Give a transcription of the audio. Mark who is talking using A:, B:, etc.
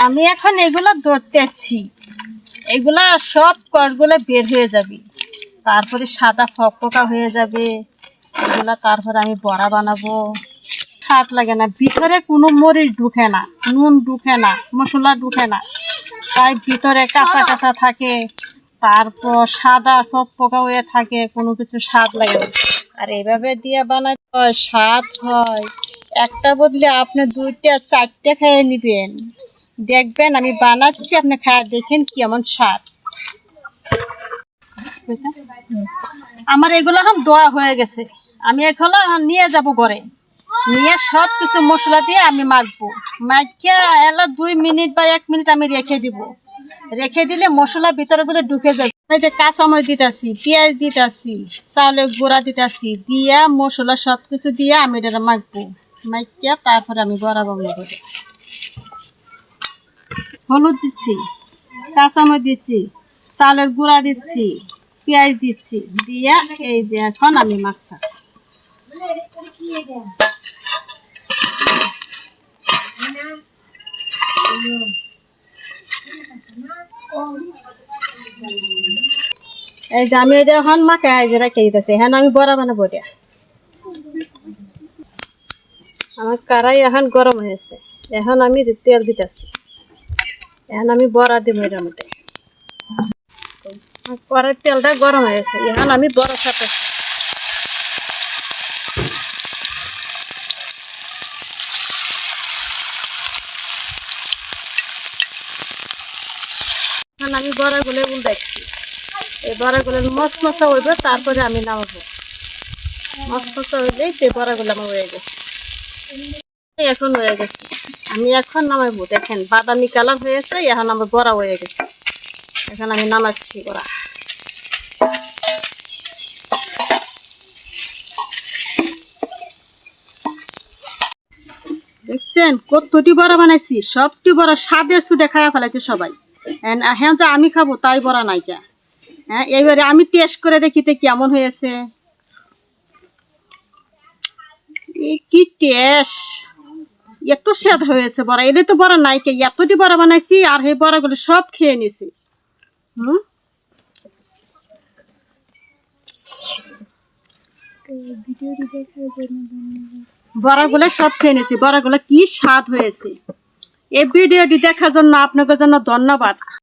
A: আমি এখন এগুলো ধরতেছি এগুলা সব করগুলো বের হয়ে যাবে। তারপরে সাদা ফকফকা হয়ে যাবে। এগুলা তারপরে আমি বড়া বানাবো। স্বাদ লাগে না। ভিতরে কোনো মরিচ ঢুকে না। নুন ঢুকে না। মশলা ঢুকে না। তাই ভিতরে কাঁচা কাঁচা থাকে। তারপর সাদা ফকফকা হয়ে থাকে। কোনো কিছু স্বাদ লাগে না। আর এভাবে দিয়ে বানাই হয়, স্বাদ হয়। একটা বদলে আপনি দুইটা, চারটে খেয়ে নেবেন। দেখবেন, আমি বানাচ্ছি, আপনি খায় দেখেন কেমন স্বাদ। আমার এগুলো এখন দোয়া হয়ে গেছে। আমি এগুলো এখন নিয়ে যাব ঘরে। নিয়ে সব কিছু মশলা দিয়ে আমি মাখবো। মাখিয়া এলা দুই মিনিট বা এক মিনিট আমি রেখে দিব। রেখে দিলে মশলা ভিতরে করে ঢুকে যাবে। এই যে কাঁচামরিচ দিতেছি, পেঁয়াজ দিতেছি চাউলের গুঁড়া দিতেছি, দিয়া মশলা সব কিছু দিয়ে আমি এটা মাখবো। মাখিয়া তারপরে আমি বরাবর মাখবো হলুদ দিচ্ছি, কাঁচামরিচ দিচ্ছি, চালের গুঁড়া দিচ্ছি, পেঁয়াজ দিচ্ছি, দিয়া এই যে এখন আমি মাখতেছি এই যে আমি এটা এখন যে রেখে দিতেছি হ্যাঁ আমি বড়া বানাবো এটা। আমার কারাই এখন গরম হয়েছে, এখন আমি তেল দিতেছি। এখন আমি বড়া দিব এটার মধ্যে। পরের তেলটা গরম হয়েছে এখন আমি বড়া ছাটাচ্ছি এখন আমি বড়াগুলো উল্টাচ্ছি। এই বড়াগুলো মশ মশা হইবে, তারপরে আমি নামাবো। মশ মশা হইলেই সেই বড়াগুলো আমার হয়ে গেছে। এখন হয়ে গেছে। আমি এখন নামাবো, দেখেন, বাদামি কালার হয়েছে এখন আমার বড়া হয়ে গেছে। এখন আমি নামাচ্ছি বড়া। দেখছেন, কতটি বড়া বানাইছি, সবটি বড়া স্বাদে সুদে খাওয়া ফেলাইছে সবাই। হ্যাঁ যে আমি খাব, তাই বড়া নাইকা হ্যাঁ এইবারে আমি টেস্ট করে দেখিতে কেমন হয়েছে। কি টেস্ট এত স্বাদ হয়েছে বড়া। এলে তো বড়া নাইকে এতটি বড়া বানাইছি আর সেই বড়াগুলো সব খেয়ে নিছি। হুম? সব খেয়ে নিছি। বড়াগুলো কি স্বাদ হয়েছে। এই ভিডিওটি দেখার জন্য আপনাকে জন্য ধন্যবাদ।